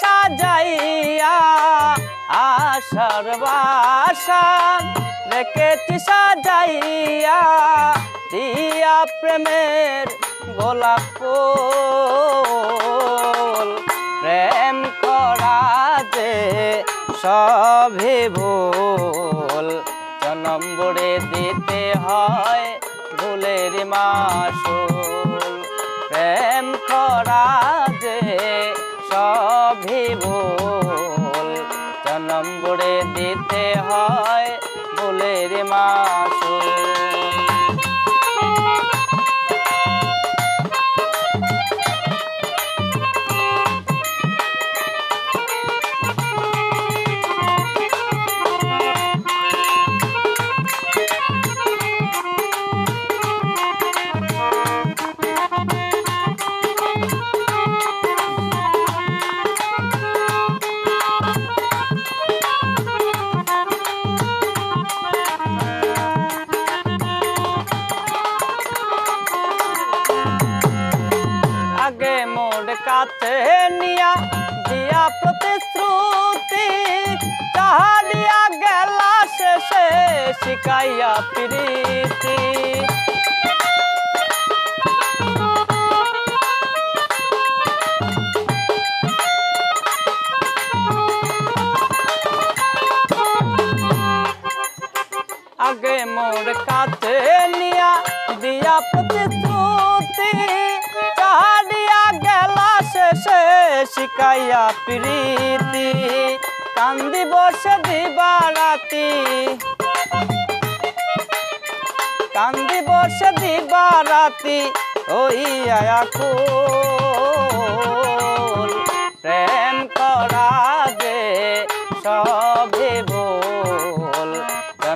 সাজাইয়া আশার বাসা রেখেছি, সাজাইয়া দিয়া প্রেমের গোলাপ প্রেম করা যে সবে ভুল। জনম বড়ে দিতে হয় ভুলের মাসুল। মোর কাছে নিয়া দিয়া প্রতিশ্রুতি। চাহারিয়া গেলা শেষে শিকাইয়া প্রীতি। আগে মোর কাছে নিয়া দিয়া প্রতিশ্রুতি শিকাইয়া প্রীতি কান্দি বসে দিবা রাতি। কান্দি বসে দিবা রাতি ওই আয়াকুল প্রেম করা যে সবে ভুল।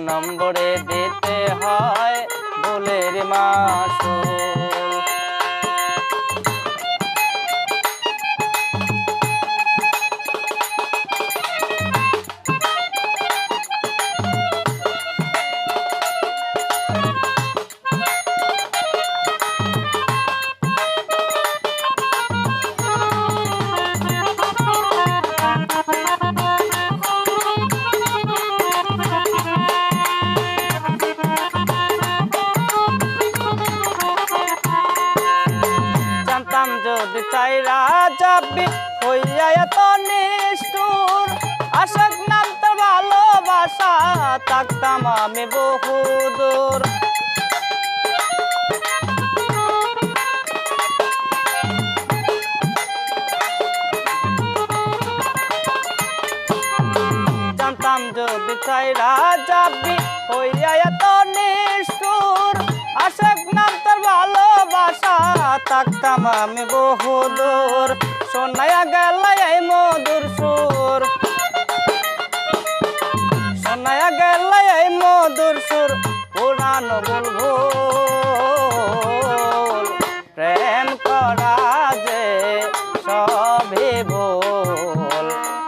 নম্বরে দিতে হয় ভুলের মাসুল। চাইরা যাবি, হইয়া এত নিষ্ঠুর। আশাক নাম তোর ভালোবাসা, থাকতাম আমি বহুদূর। যদি চাইরা যাবি, হইয়া এত নিষ্ঠুর। আশেক থাকতাম আমি বহুদূর শোনায়া গেল এই মধুর সুর। শোনায়া গেল এই মধুর সুর পুরানো বুলবুল। প্রেম করা যে সবে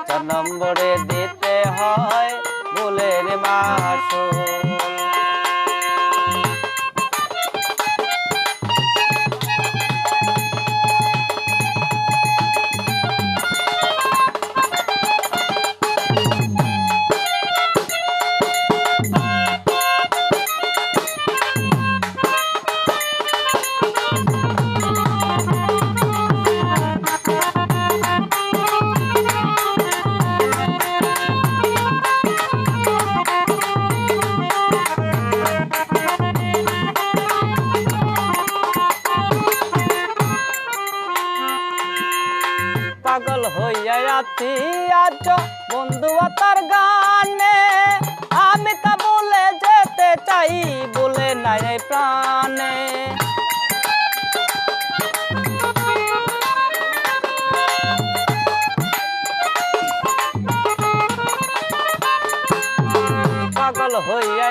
চার নম্বরে দিতে হয় ভুলের মাসুল হইয়া আজ বন্ধু তার গানে। আমি তা বলে যেতে চাই, বলে নাই প্রাণে। পাগল হইয়া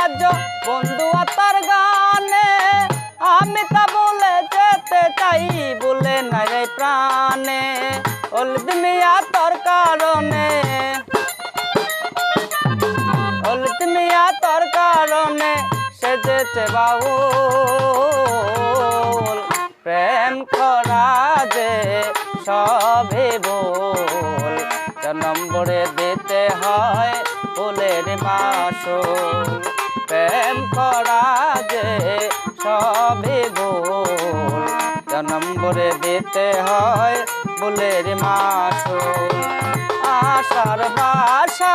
আজ বন্ধু কারণে সেজেছে বাউল। প্রেম করা যে সবে বল নম্বরে দিতে হয় ফুলের মাসুল প্রেম করা যে সবে বল নম্বরে দিতে হয় ফুলের মাসুল আশার বাসা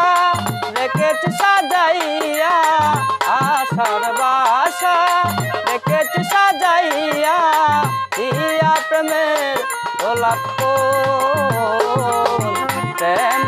রেখেছি সাজাইয়া গাছ সাজাইয়া দিয়া প্রেমের গোলাপ প্রেম